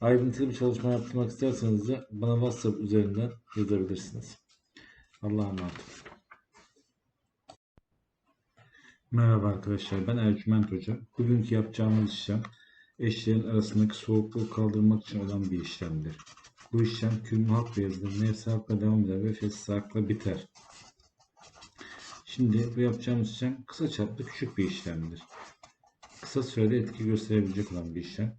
Ayrıntılı bir çalışma yaptırmak isterseniz de bana WhatsApp üzerinden yazabilirsiniz. Allah'a emanet. Merhaba arkadaşlar ben Ercüment Hoca. Bugünkü yapacağımız işlem eşlerin arasındaki soğukluğu kaldırmak için olan bir işlemdir. Bu işlem külmü halk beyazıdır. Nefsi halkla devam eder ve fesli halkla biter. Şimdi bu yapacağımız işlem kısa çaplı küçük bir işlemdir. Kısa sürede etki gösterebilecek olan bir işlem.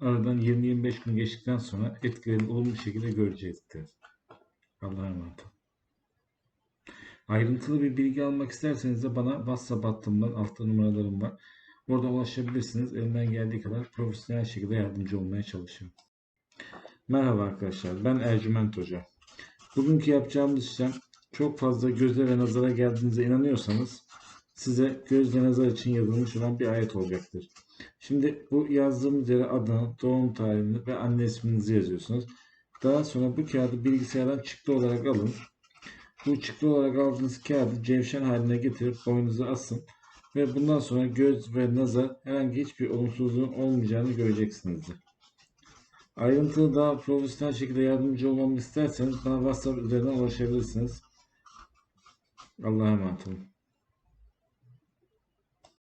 aradan 20-25 gün geçtikten sonra etkilerini olumlu şekilde görecektir. Allah'a emanet. Ayrıntılı bir bilgi almak isterseniz de bana WhatsApp hattımdan altta numaralarım var. Orada ulaşabilirsiniz. Elimden geldiği kadar profesyonel şekilde yardımcı olmaya çalışıyorum. Merhaba arkadaşlar. Ben Ercüment Hoca. Bugünkü yapacağımız işlem çok fazla göze ve nazara geldiğinize inanıyorsanız size göz ve nazar için yazılmış olan bir ayet olacaktır. Şimdi bu yazdığımız yere adını, doğum tarihini ve anne isminizi yazıyorsunuz. Daha sonra bu kağıdı bilgisayardan çıktı olarak alın. Bu çıktı olarak aldığınız kağıdı cevşen haline getirip boynunuza asın. Ve bundan sonra göz ve nazar herhangi hiçbir olumsuzluğun olmayacağını göreceksinizdir. Ayrıntılı daha profesyonel şekilde yardımcı olmamı isterseniz bana WhatsApp üzerinden ulaşabilirsiniz. Allah'a emanet olun.